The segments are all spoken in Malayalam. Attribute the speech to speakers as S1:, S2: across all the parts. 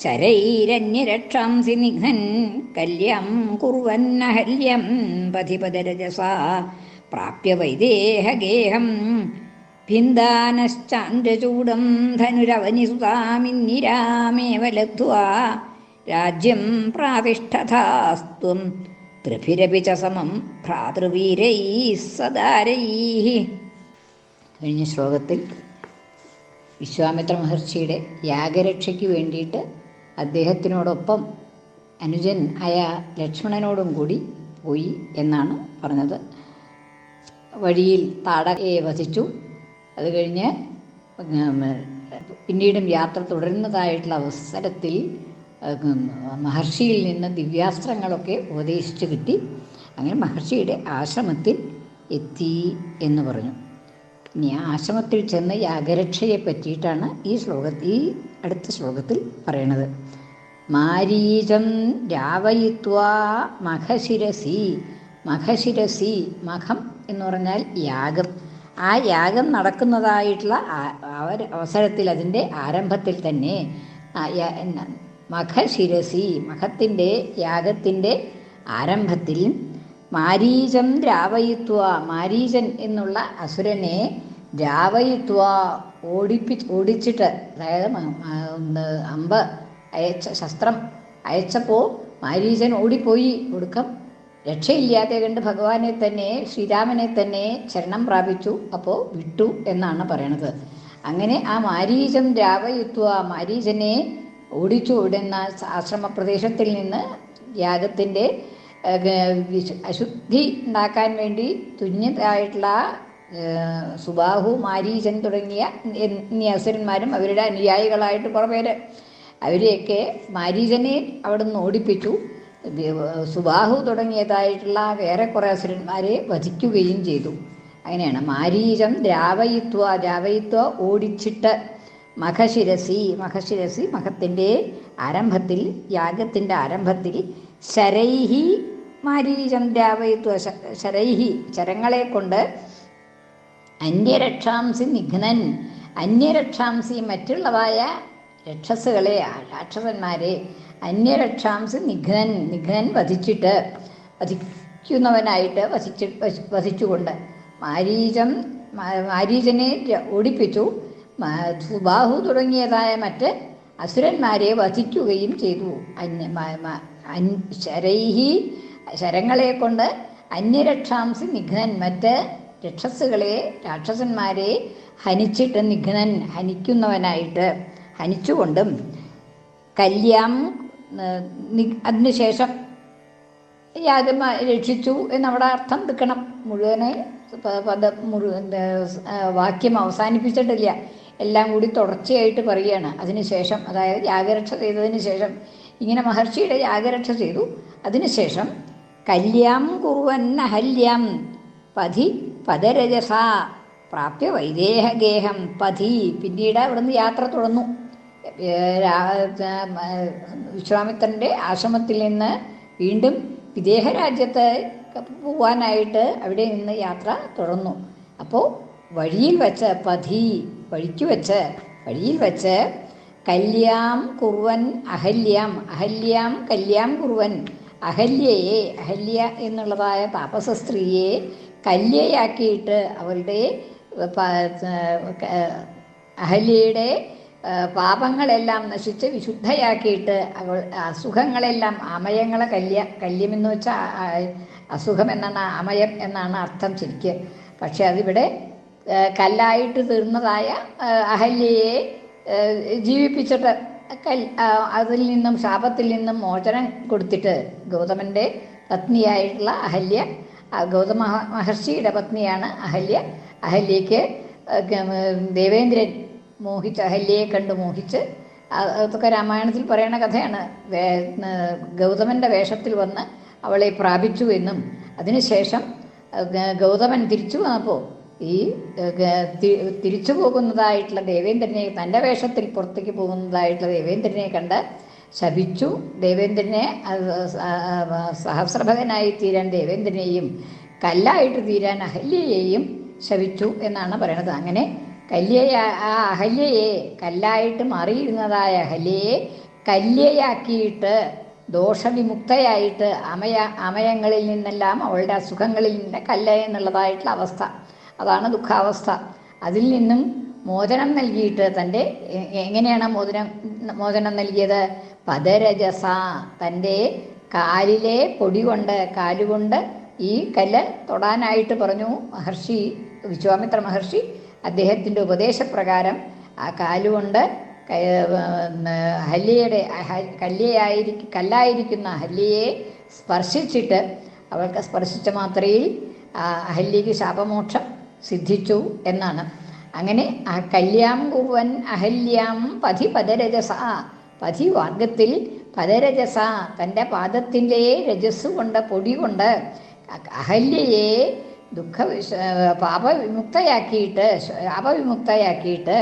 S1: ശരൈരന്യരക്ഷാംസി നിഘൻ കല്യം കുറുവന്നഹല്യം പതിപദരജസാ. പ്രാപ്യ വൈദേഹഗേഹം ഭിന്ദാനശ്ചാന്ദ്രചൂടം ധനുരവനിസുതാമിന്നിരാമേവ ലബ്ധ്വാ രാജ്യം പ്രാതിഷ്ഠതാസ്ത്വം ത്രിഭിരപി ച സമം ഭ്രാതൃവീരൈ സദാരൈ. കഴിഞ്ഞ ശ്ലോകത്തിൽ വിശ്വാമിത്ര മഹർഷിയുടെ യാഗരക്ഷയ്ക്ക് വേണ്ടിയിട്ട് അദ്ദേഹത്തിനോടൊപ്പം അനുജൻ ആയ ലക്ഷ്മണനോടും കൂടി പോയി എന്നാണ് പറഞ്ഞത്. വഴിയിൽ താടകയെ വധിച്ചു അത് കഴിഞ്ഞ് പിന്നീടും യാത്ര തുടരുന്നതായിട്ടുള്ള അവസരത്തിൽ മഹർഷിയിൽ നിന്ന് ദിവ്യാസ്ത്രങ്ങളൊക്കെ ഉപദേശിച്ചു കിട്ടി. അങ്ങനെ മഹർഷിയുടെ ആശ്രമത്തിൽ എത്തി എന്ന് പറഞ്ഞു. ഇനി ആശ്രമത്തിൽ ചെന്ന് യാഗരക്ഷയെ പറ്റിയിട്ടാണ് ഈ ശ്ലോകത്തിൽ ഈ അടുത്ത ശ്ലോകത്തിൽ പറയണത്. മാരീചം രാവയിത്വാ മഖശിരസി മഖശിരസി മഖം എന്ന് പറഞ്ഞാൽ യാഗം. ആ യാഗം നടക്കുന്നതായിട്ടുള്ള അവസരത്തിൽ അതിന്റെ ആരംഭത്തിൽ തന്നെ മഖശിരസി മഖത്തിന്റെ യാഗത്തിന്റെ ആരംഭത്തിൽ മാരീചം രാവയിത്വ മാരീചൻ എന്നുള്ള അസുരനെ രാവയിത്വ ഓടിപ്പി ഓടിച്ചിട്ട് അതായത് അമ്പ അയച്ച ശസ്ത്രം അയച്ചപ്പോൾ മാരീചൻ ഓടിപ്പോയി. ഒടുക്കം രക്ഷയില്ലാതെ കണ്ട് ഭഗവാനെ തന്നെ ശ്രീരാമനെ തന്നെ ശരണം പ്രാപിച്ചു. അപ്പോൾ വിട്ടു എന്നാണ് പറയണത്. അങ്ങനെ ആ മാരീചം രാവയുത്വ മാരീചനെ ഓടിച്ചു. ഓടുന്ന ആശ്രമ പ്രദേശത്തിൽ നിന്ന് യാഗത്തിന്റെ അശുദ്ധി ഉണ്ടാക്കാൻ വേണ്ടി തുഞ്ഞതായിട്ടുള്ള സുബാഹു മാരീചൻ തുടങ്ങിയ അസുരന്മാരും അവരുടെ അനുയായികളായിട്ട് കുറേ പേര് അവരെയൊക്കെ മാരീചനെ അവിടെ നിന്ന് ഓടിപ്പിച്ചു. സുബാഹു തുടങ്ങിയതായിട്ടുള്ള വേറെ കുറേ അസുരന്മാരെ വധിക്കുകയും ചെയ്തു. അങ്ങനെയാണ്. മാരീചം ദ്രാവയിത്വ ദ്രാവയിത്വ ഓടിച്ചിട്ട് മഖശിരസി മഖശിരസി മഖത്തിന്റെ ആരംഭത്തിൽ യാഗത്തിന്റെ ആരംഭത്തിൽ ശരൈഹി മാരീചം ദ്രാവയിത്വ ശരൈഹി ചരങ്ങളെ കൊണ്ട് അന്യരക്ഷാംസി നിഘ്നൻ അന്യരക്ഷാംസി മറ്റുള്ളവായ രക്ഷസുകളെ രാക്ഷസന്മാരെ അന്യരക്ഷാംസി നിഘ്നൻ നിഘ്നൻ വധിച്ചിട്ട് വധിക്കുന്നവനായിട്ട് വധിച്ച് വധിച്ചുകൊണ്ട് മാരീചം മാരീചനെ ഓടിപ്പിച്ചു. സുബാഹു തുടങ്ങിയതായ മറ്റ് അസുരന്മാരെ വധിക്കുകയും ചെയ്തു. അന്യ ശരൈഹി ശരങ്ങളെ കൊണ്ട് അന്യരക്ഷാംസി നിഘ്നൻ മറ്റ് രക്ഷസുകളെ രാക്ഷസന്മാരെ ഹനിച്ചിട്ട് നിഘ്നൻ ഹനിക്കുന്നവനായിട്ട് ഹനിച്ചുകൊണ്ടും കല്യാം അതിനുശേഷം യാഗം രക്ഷിച്ചു എന്നവിടെ അർത്ഥം എടുക്കണം മുഴുവനെ പദ മുഴു വാക്യം അവസാനിപ്പിച്ചിട്ടില്ല. എല്ലാം കൂടി തുടർച്ചയായിട്ട് പറയുകയാണ്. അതിനുശേഷം അതായത് യാഗരക്ഷ ചെയ്തതിന് ശേഷം ഇങ്ങനെ മഹർഷിയുടെ യാഗരക്ഷ ചെയ്തു. അതിനുശേഷം കല്യാം കുറുവൻ അഹല്യം പതി പദരജസ. പ്രാപ്യ വൈദേഹഗേഹം പതി പിന്നീട് അവിടുന്ന് യാത്ര തുടർന്നു. വിശ്വാമിത്രന്റെ ആശ്രമത്തിൽ നിന്ന് വീണ്ടും വിദേഹ രാജ്യത്ത് പോവാനായിട്ട് അവിടെ നിന്ന് യാത്ര തുടർന്നു. അപ്പോൾ വഴിയിൽ വെച്ച് പതി വഴിക്ക് വെച്ച് വഴിയിൽ വെച്ച് കല്യാം കുറുവൻ അഹല്യാം അഹല്യാം കല്യാം കുറുവൻ അഹല്യയെ അഹല്യ എന്നുള്ളതായ താപസ സ്ത്രീയെ കല്യയാക്കിയിട്ട് അവരുടെ അഹല്യയുടെ പാപങ്ങളെല്ലാം നശിച്ച് വിശുദ്ധയാക്കിയിട്ട് അവൾ അസുഖങ്ങളെല്ലാം അമയങ്ങളെ കല്യ കല്യമെന്ന് വെച്ചാൽ അസുഖം എന്നാണ് അമയം എന്നാണ് അർത്ഥം ശരിക്ക്. പക്ഷെ അതിവിടെ കല്ലായിട്ട് തീർന്നതായ അഹല്യയെ ജീവിപ്പിച്ചിട്ട് കൽ അതിൽ നിന്നും ശാപത്തിൽ നിന്നും മോചനം കൊടുത്തിട്ട് ഗൗതമന്റെ പത്നിയായിട്ടുള്ള അഹല്യ ഗൗതമ മഹർഷിയുടെ പത്നിയാണ് അഹല്യ. അഹല്യയ്ക്ക് ദേവേന്ദ്രൻ മോഹിച്ച് അഹല്യയെ കണ്ട് മോഹിച്ച് അതൊക്കെ രാമായണത്തിൽ പറയുന്ന കഥയാണ്. ഗൗതമന്റെ വേഷത്തിൽ വന്ന് അവളെ പ്രാപിച്ചു എന്നും അതിനുശേഷം ഗൗതമൻ തിരിച്ചു വന്നപ്പോൾ ഈ തിരിച്ചു പോകുന്നതായിട്ടുള്ള ദേവേന്ദ്രനെ തന്റെ വേഷത്തിൽ പുറത്തേക്ക് പോകുന്നതായിട്ടുള്ള ദേവേന്ദ്രനെ കണ്ട് ശപിച്ചു. ദേവേന്ദ്രനെ സഹസ്രഭകനായി തീരാൻ ദേവേന്ദ്രനെയും കല്ലായിട്ട് തീരാൻ അഹല്യയെയും ശപിച്ചു എന്നാണ് പറയണത്. അങ്ങനെ കല്യയ ആ അഹല്യയെ കല്ലായിട്ട് മാറിയിരുന്നതായ അഹല്യയെ കല്യയാക്കിയിട്ട് ദോഷവിമുക്തയായിട്ട് അമയ അമയങ്ങളിൽ നിന്നെല്ലാം അവളുടെ അസുഖങ്ങളിൽ നിന്ന് കല്ല എന്നുള്ളതായിട്ടുള്ള അവസ്ഥ. അതാണ് ദുഃഖാവസ്ഥ. അതിൽ നിന്നും മോചനം നൽകിയിട്ട് തന്റെ എങ്ങനെയാണ് മോചനം മോചനം നൽകിയത്? പദരജസ. തന്റെ കാലിലെ പൊടി കൊണ്ട് കാലുകൊണ്ട് ഈ കല്ല് തൊടാനായിട്ട് പറഞ്ഞു. മഹർഷി വിശ്വാമിത്ര മഹർഷി അദ്ദേഹത്തിന്റെ ഉപദേശപ്രകാരം ആ കാലുകൊണ്ട് ഹല്ലിയുടെ ഹ- കല്ലായിരിക്കുന്ന ഹല്ലിയെ സ്പർശിച്ചിട്ട് അവൾക്ക് സ്പർശിച്ച മാത്രയിൽ അഹല്യക്ക് ശാപമോക്ഷം സിദ്ധിച്ചു എന്നാണ്. അങ്ങനെ ആ കല്യാം കുറുവൻ അഹല്യാം പതി പദരജസ. പതി വർഗത്തിൽ പദരജസ തന്റെ പാദത്തിന്റെ രജസ് കൊണ്ട് പൊടി കൊണ്ട് അഹല്യയെ ദുഃഖ പാപവിമുക്തയാക്കിയിട്ട് അപവിമുക്തയാക്കിയിട്ട്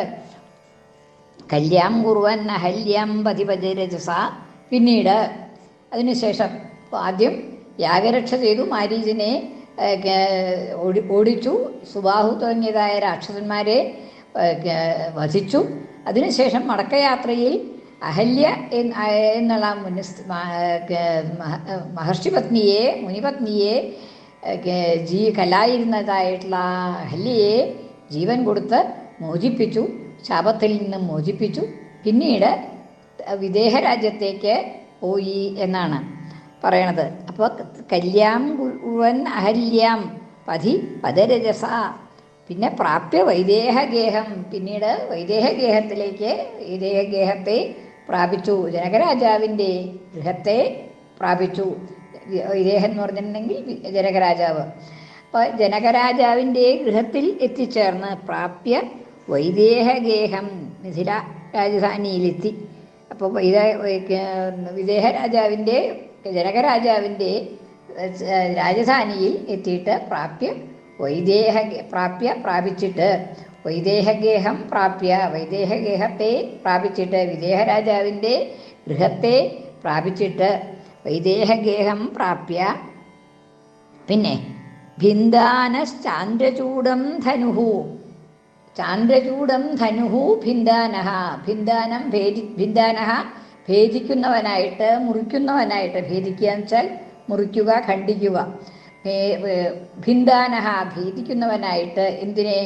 S1: കല്യാം കുറുവൻ അഹല്യാം പതിപജരജസ പിന്നീട് അതിനുശേഷം ആദ്യം യാഗരക്ഷ ചെയ്തു. മാരീജിനെ ഓടി ഓടിച്ചു. സുബാഹു തുടങ്ങിയതായ രാക്ഷസന്മാരെ വധിച്ചു. അതിനുശേഷം മടക്കയാത്രയിൽ അഹല്യ എന്നുള്ള മുനിസ് മ- മഹർഷി പത്നിയെ മുനിപത്നിയെ ജീ കലായിരുന്നതായിട്ടുള്ള അഹല്യയെ ജീവൻ കൊടുത്ത് മോചിപ്പിച്ചു ശാപത്തിൽ നിന്നും മോചിപ്പിച്ചു. പിന്നീട് വിദേഹ രാജ്യത്തേക്ക് പോയി എന്നാണ് പറയണത്. അപ്പോൾ കല്യാം ഉഴുവൻ അഹല്യാം പതി പദരജസ. പിന്നെ പ്രാപ്യ വൈദേഹഗേഹം. പിന്നീട് വൈദേഹഗേഹത്തിലേക്ക് വൈദേഹഗേഹത്തെ പ്രാപിച്ചു. ജനകരാജാവിന്റെ ഗൃഹത്തെ പ്രാപിച്ചു. ഇദ്ദേഹം എന്ന് പറഞ്ഞിട്ടുണ്ടെങ്കിൽ ജനകരാജാവ്. അപ്പോൾ ജനകരാജാവിന്റെ ഗൃഹത്തിൽ എത്തിച്ചേർന്ന് പ്രാപ്യ വൈദേഹഗേഹം മിഥില രാജധാനിയിലെത്തി. അപ്പോൾ വൈദ വിദേഹ രാജാവിന്റെ ജനകരാജാവിന്റെ രാജധാനിയിൽ എത്തിയിട്ട് പ്രാപ്യ വൈദേഹ പ്രാപ്യ പ്രാപിച്ചിട്ട് വൈദേഹഗേഹം പ്രാപ്യ. വൈദേഹഗേഹത്തെ പ്രാപിച്ചിട്ട് വിദേഹരാജാവിന്റെ ഗൃഹത്തെ പ്രാപിച്ചിട്ട് വൈദേഹഗേഹം പ്രാപ്യ. പിന്നെ ഭിന്ദാനശ്ചാന്ദ്രചൂടം ധനുഹു. ചാന്ദ്രചൂടം ധനുഹു ഭിന്ദാനഹ ഭിന്ദാനം ഭേദി ഭിന്ദാനഹ ഭേദിക്കുന്നവനായിട്ട് മുറിക്കുന്നവനായിട്ട് ഭേദിക്കുക എന്ന് വെച്ചാൽ മുറിക്കുക ഖണ്ഡിക്കുക. ഭിന്ദാനഹ ഭേദിക്കുന്നവനായിട്ട് എന്തിനെ?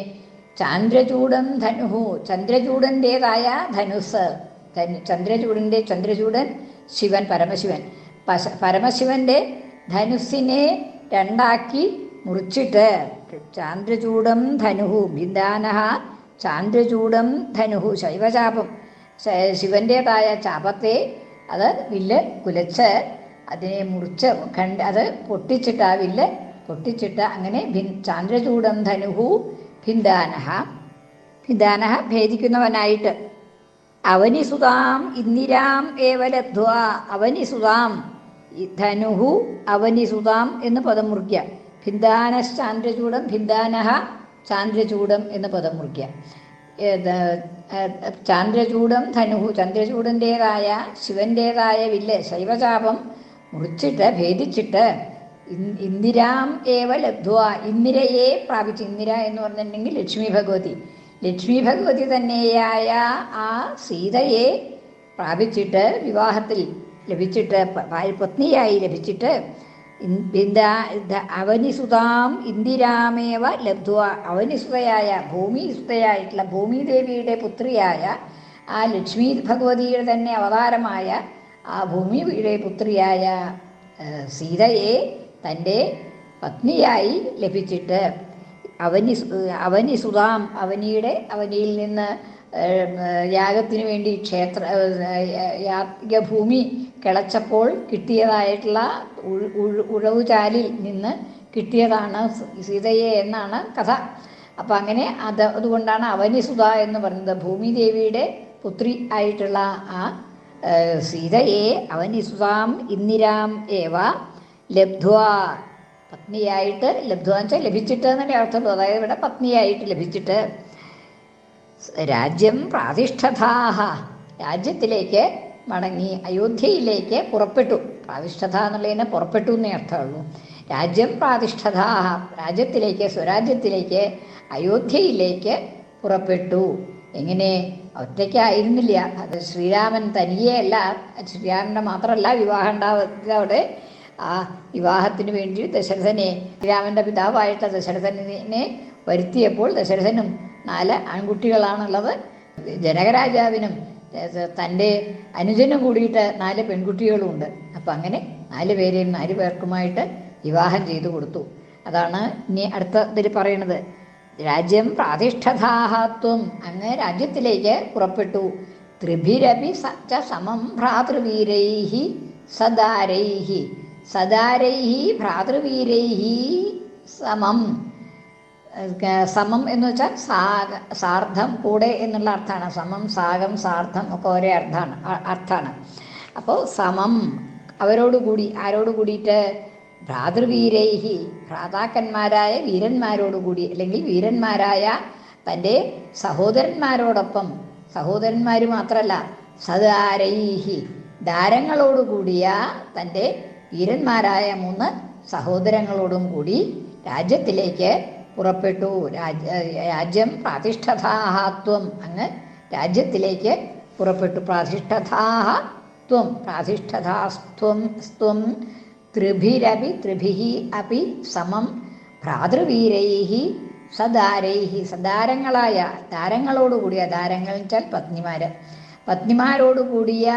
S1: ചാന്ദ്രചൂടം ധനുഹു. ചന്ദ്രചൂടന്റേതായ ധനുസ്. ധനു ചന്ദ്രചൂടന്റെ ചന്ദ്രചൂടൻ ശിവൻ പരമശിവൻ. പശ പരമശിവന്റെ ധനുസിനെ രണ്ടാക്കി മുറിച്ചിട്ട് ചാന്ദ്രചൂടം ധനുഹു. ബിന്ദാന ചാന്ദ്രചൂടം ധനുഹു. ശൈവചാപം ശിവന്റേതായ ചാപത്തെ അത് വില്ല് കുലച്ച് അതിനെ മുറിച്ച് കണ്ട് അത് പൊട്ടിച്ചിട്ട് ആ വില്ല് പൊട്ടിച്ചിട്ട് അങ്ങനെ ചാന്ദ്രചൂടം ധനുഹു ഭിന്ദാനഹ. ഭിന്ദാനഹ ഭേദിക്കുന്നവനായിട്ട്. അവനിസുതാം ഇന്ദിരാം ഏവലധ്വാ അവനി അവനിസുതാം ധനുഹു ധനുഹു അവനിസുതാം എന്ന് പദം മുറിക്കുക ഭിന്ദാനശ്ചാന്ദ്രചൂടം ഭിന്ദാനഹ ചാന്ദ്രചൂടം എന്ന് പദം മുറിക്കുക ചാന്ദ്രചൂടം ധനുഹു ചന്ദ്രചൂടന്റേതായ ശിവന്റേതായ വില്ല് ശൈവചാപം മുറിച്ചിട്ട് ഭേദിച്ചിട്ട് ഇന്ദിരാം ഏവ ലബ്ധുവ. ഇന്ദിരയെ പ്രാപിച്ചു. ഇന്ദിര എന്ന് പറഞ്ഞിട്ടുണ്ടെങ്കിൽ ലക്ഷ്മി ഭഗവതി. ലക്ഷ്മി ഭഗവതി തന്നെയായ ആ സീതയെ പ്രാപിച്ചിട്ട് വിവാഹത്തിൽ ലഭിച്ചിട്ട് പത്നിയായി ലഭിച്ചിട്ട് അവനിസുതാം ഇന്ദിരാമേവ ലബ്ധുവ. അവനിസുതയായ ഭൂമിസുതയായിട്ടുള്ള ഭൂമിദേവിയുടെ പുത്രിയായ ആ ലക്ഷ്മി ഭഗവതിയുടെ തന്നെ അവതാരമായ ആ ഭൂമിയുടെ പുത്രിയായ സീതയെ തന്റെ പത്നിയായി ലഭിച്ചിട്ട് അവനി അവനി സുതാം അവനിയുടെ അവനിയിൽ നിന്ന് യാഗത്തിന് വേണ്ടി ക്ഷേത്ര യാഗഭൂമി കിളച്ചപ്പോൾ കിട്ടിയതായിട്ടുള്ള ഉഴ- ഉഴ- ഉഴവുചാലിൽ നിന്ന് കിട്ടിയതാണ് സീതയെ എന്നാണ് കഥ. അപ്പം അങ്ങനെ അത് അതുകൊണ്ടാണ് അവനിസുത എന്ന് പറയുന്നത് ഭൂമിദേവിയുടെ പുത്രി ആയിട്ടുള്ള ആ സീതയെ അവനി അവനിസുതാം ഇന്ദിരാം ഏവ ലബ്ധ്വ പത്നിയായിട്ട് ലബ്ധ്വ എന്ന് വെച്ചാൽ ലഭിച്ചിട്ട് എന്നല്ലേ അർത്ഥമുള്ളൂ അതായത് ഇവിടെ പത്നിയായിട്ട് ലഭിച്ചിട്ട് രാജ്യം പ്രാതിഷ്ഠതാഹ. രാജ്യത്തിലേക്ക് മടങ്ങി അയോധ്യയിലേക്ക് പുറപ്പെട്ടു. പ്രാതിഷ്ഠത എന്നുള്ളതിനെ പുറപ്പെട്ടു എന്നേ അർത്ഥമുള്ളൂ. രാജ്യം പ്രാതിഷ്ഠതാഹ. രാജ്യത്തിലേക്ക് സ്വരാജ്യത്തിലേക്ക് അയോധ്യയിലേക്ക് പുറപ്പെട്ടു. എങ്ങനെ? ഒറ്റയ്ക്കായിരുന്നില്ല. അത് ശ്രീരാമൻ തനിയെ അല്ല ശ്രീരാമന്റെ മാത്രമല്ല വിവാഹം ഉണ്ടാവുക അവിടെ ആ വിവാഹത്തിന് വേണ്ടി ദശരഥനെ രാമന്റെ പിതാവായിട്ട് ദശരഥനെ വരുത്തിയപ്പോൾ ദശരഥനും നാല് ആൺകുട്ടികളാണുള്ളത്. ജനകരാജാവിനും തന്റെ അനുജനും കൂടിയിട്ട് നാല് പെൺകുട്ടികളുമുണ്ട്. അപ്പം അങ്ങനെ നാല് പേരെയും നാല് പേർക്കുമായിട്ട് വിവാഹം ചെയ്തു കൊടുത്തു. അതാണ് ഇനി അടുത്ത ഇതിൽ പറയണത്. രാജ്യം പ്രാതിഷ്ഠതാഹത്വം അങ്ങ് രാജ്യത്തിലേക്ക് പുറപ്പെട്ടു. ത്രിഭിരപി സമം ഭ്രാതൃവീരൈഹി സദാരൈഹി. സദാരൈഹി ഭ്രാതൃവീരൈഹി സമം. സമം എന്ന് വെച്ചാൽ സാഗ സാർദ്ധം കൂടെ എന്നുള്ള അർത്ഥമാണ്. സമം സാഗം സാർദ്ധം ഒക്കെ ഒരേ അർത്ഥമാണ് അർത്ഥമാണ് അപ്പോൾ സമം അവരോടുകൂടി ആരോട് കൂടിയിട്ട്? ഭ്രാതൃവീരൈഹി ഭ്രാതാക്കന്മാരായ വീരന്മാരോടുകൂടി അല്ലെങ്കിൽ വീരന്മാരായ തന്റെ സഹോദരന്മാരോടൊപ്പം സഹോദരന്മാർ മാത്രമല്ല സദാരൈഹി ദാരങ്ങളോടുകൂടിയ തന്റെ വീരന്മാരായ മൂന്ന് സഹോദരങ്ങളോടും കൂടി രാജ്യത്തിലേക്ക് പുറപ്പെട്ടു. രാജ്യ പ്രാതിഷ്ഠതാഹത്വം അങ്ങ് രാജ്യത്തിലേക്ക് പുറപ്പെട്ടു. പ്രാതിഷ്ഠതാഹ ത്വം പ്രാതിഷ്ഠതാസ്ത്വം സ്ത്വം ത്രിഭിരപി ത്രിഭിഹി അപി സമം ഭ്രാതൃവീരൈഹി സദാരൈഹി. സദാരങ്ങളായ ദാരങ്ങളോടുകൂടിയ ദാരങ്ങൾ വെച്ചാൽ പത്നിമാർ പത്നിമാരോടുകൂടിയ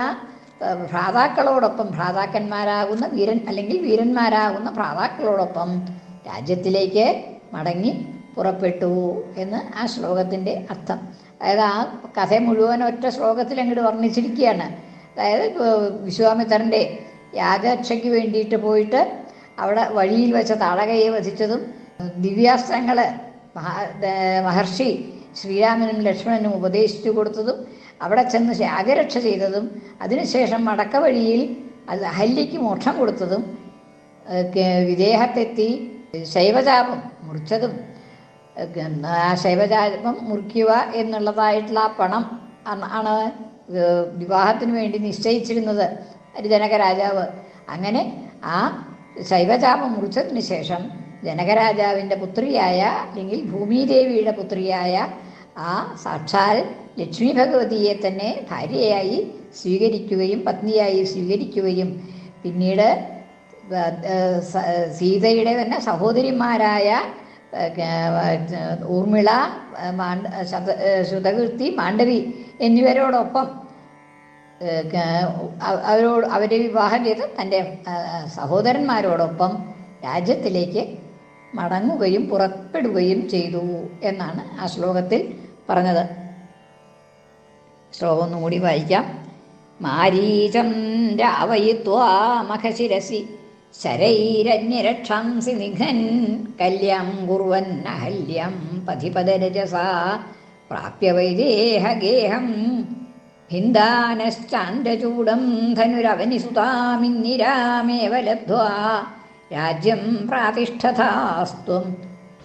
S1: ഭ്രാതാക്കളോടൊപ്പം ഭ്രാതാക്കന്മാരാകുന്ന വീരൻ അല്ലെങ്കിൽ വീരന്മാരാകുന്ന ഭ്രാതാക്കളോടൊപ്പം രാജ്യത്തിലേക്ക് മടങ്ങി പുറപ്പെട്ടു എന്ന് ആ ശ്ലോകത്തിന്റെ അർത്ഥം. അതായത് ആ കഥ മുഴുവൻ ഒറ്റ ശ്ലോകത്തിൽ അങ്ങോട്ട് വർണിച്ചിരിക്കുകയാണ്. അതായത് വിശ്വാമിത്രന്റെ യാഗരക്ഷയ്ക്ക് വേണ്ടിയിട്ട് പോയിട്ട് അവിടെ വഴിയിൽ വെച്ച താടകയെ വധിച്ചതും ദിവ്യാസ്ത്രങ്ങൾ മഹർഷി ശ്രീരാമനും ലക്ഷ്മണനും ഉപദേശിച്ചു കൊടുത്തതും അവിടെ ചെന്ന് യാഗരക്ഷ ചെയ്തതും അതിനുശേഷം മടക്ക വഴിയിൽ അത് അഹല്യയ്ക്ക് മോക്ഷം കൊടുത്തതും വിദേഹത്തെത്തി ശൈവചാപം മുറിച്ചതും ആ ശൈവചാപം മുറിക്കുക എന്നുള്ളതായിട്ടുള്ള ആ പണം ആണ്- വിവാഹത്തിന് വേണ്ടി നിശ്ചയിച്ചിരുന്നത് ജനക രാജാവ്. അങ്ങനെ ആ ശൈവചാപം മുറിച്ചതിന് ശേഷം ജനകരാജാവിന്റെ പുത്രിയായ അല്ലെങ്കിൽ ഭൂമിദേവിയുടെ പുത്രിയായ ആ സാക്ഷാൽ ലക്ഷ്മി ഭഗവതിയെ തന്നെ ഭാര്യയായി സ്വീകരിക്കുകയും പത്നിയായി സ്വീകരിക്കുകയും പിന്നീട് സീതയുടെ തന്നെ സഹോദരിമാരായ ഊർമിള ശുതകീർത്തി മാണ്ഡവി എന്നിവരോടൊപ്പം അവരോട് അവരെ വിവാഹം ചെയ്ത് തന്റെ സഹോദരന്മാരോടൊപ്പം രാജ്യത്തിലേക്ക് മടങ്ങുകയും പുറപ്പെടുകയും ചെയ്തു എന്നാണ് ആ ശ്ലോകത്തിൽ പറഞ്ഞത്. ശ്ലോകം കൂടി വായിക്കാം. മാരീചം രാവയിത്വാമഖശിരസി ശരൈരന്യരക്ഷാംസി നിഘൻ കല്യാം കുറുവൻ അഹല്യം പതിപദരജസാ പ്രാപ്യ വൈദേഹഗേഹം ധനുരവനി ധനുരവനിസുതാമിന്നിരാമേവ ലബ്ധ്വാ രാജ്യം പ്രാതിഷ്ഠതാസ്ത്വം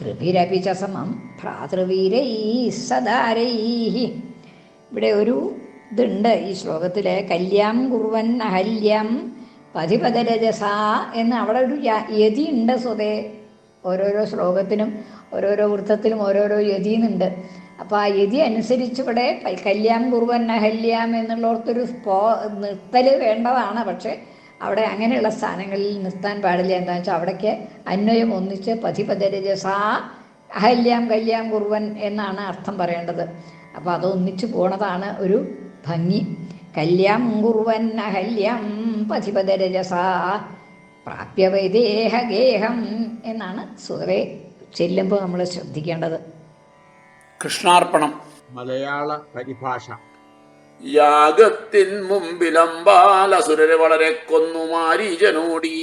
S1: കൃഭിരപി ച സമം ഭ്രാതൃവീരൈ സദാരൈ ഇവിടെ ഒരു ഇതുണ്ട് ഈ ശ്ലോകത്തിൽ കല്യാം കുറുവൻ അഹല്യം പതിപതരജസാ എന്ന് അവിടെ ഒരു യതി ഉണ്ട് സ്വതേ. ഓരോരോ ശ്ലോകത്തിനും ഓരോരോ വൃത്തത്തിലും ഓരോരോ യതിന്നുണ്ട്. അപ്പോൾ ആ യതി അനുസരിച്ച് ഇവിടെ കല്യാം കുറുവൻ അഹല്യാം എന്നുള്ളവർക്കൊരു സ്പോ നിർത്തൽ വേണ്ടതാണ്. പക്ഷേ അവിടെ അങ്ങനെയുള്ള സ്ഥാനങ്ങളിൽ നിർത്താൻ പാടില്ല. എന്താണെന്ന് വെച്ചാൽ അവിടേക്ക് അന്വയം ഒന്നിച്ച് പതിപദരജസ അഹല്യാം കല്യാം കുറുവൻ എന്നാണ് അർത്ഥം പറയേണ്ടത്. അപ്പോൾ അത് ഒന്നിച്ചു പോണതാണ് ഒരു ഭംഗി. കല്യാം കുറുവൻ അഹല്യം പതിപദരജസ പ്രാപ്യ വൈദേഹഗേഹം എന്നാണ് സ്വതവേ ചെല്ലുമ്പോൾ നമ്മൾ ശ്രദ്ധിക്കേണ്ടത്.
S2: കൃഷ്ണാർപ്പണം.
S3: മലയാള പരിഭാഷ.
S2: യാഗത്തിൻ മുമ്പിലമ്പാലസുരരെ വളരെ കൊന്നു മാരീജനോടി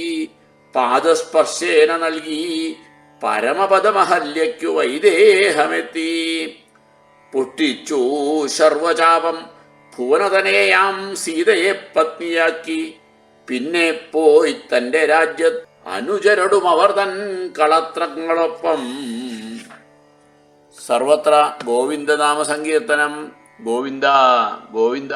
S2: പാദസ്പർശേന നൽകി. പരമപദമഹല്യയ്ക്കു വൈദേഹമെത്തി. പൊട്ടിച്ചു സർവചാപം ഭുവനതനയാം സീതയെ പത്നിയാക്കി. പിന്നെ പോയി തന്റെ രാജ്യത്ത് അനുജരടുമവർ തൻ കളത്രങ്ങളൊപ്പം. സർവത്ര ഗോവിന്ദനാമ സങ്കീർത്തനം ഗോവിന്ദ ഗോവിന്ദ.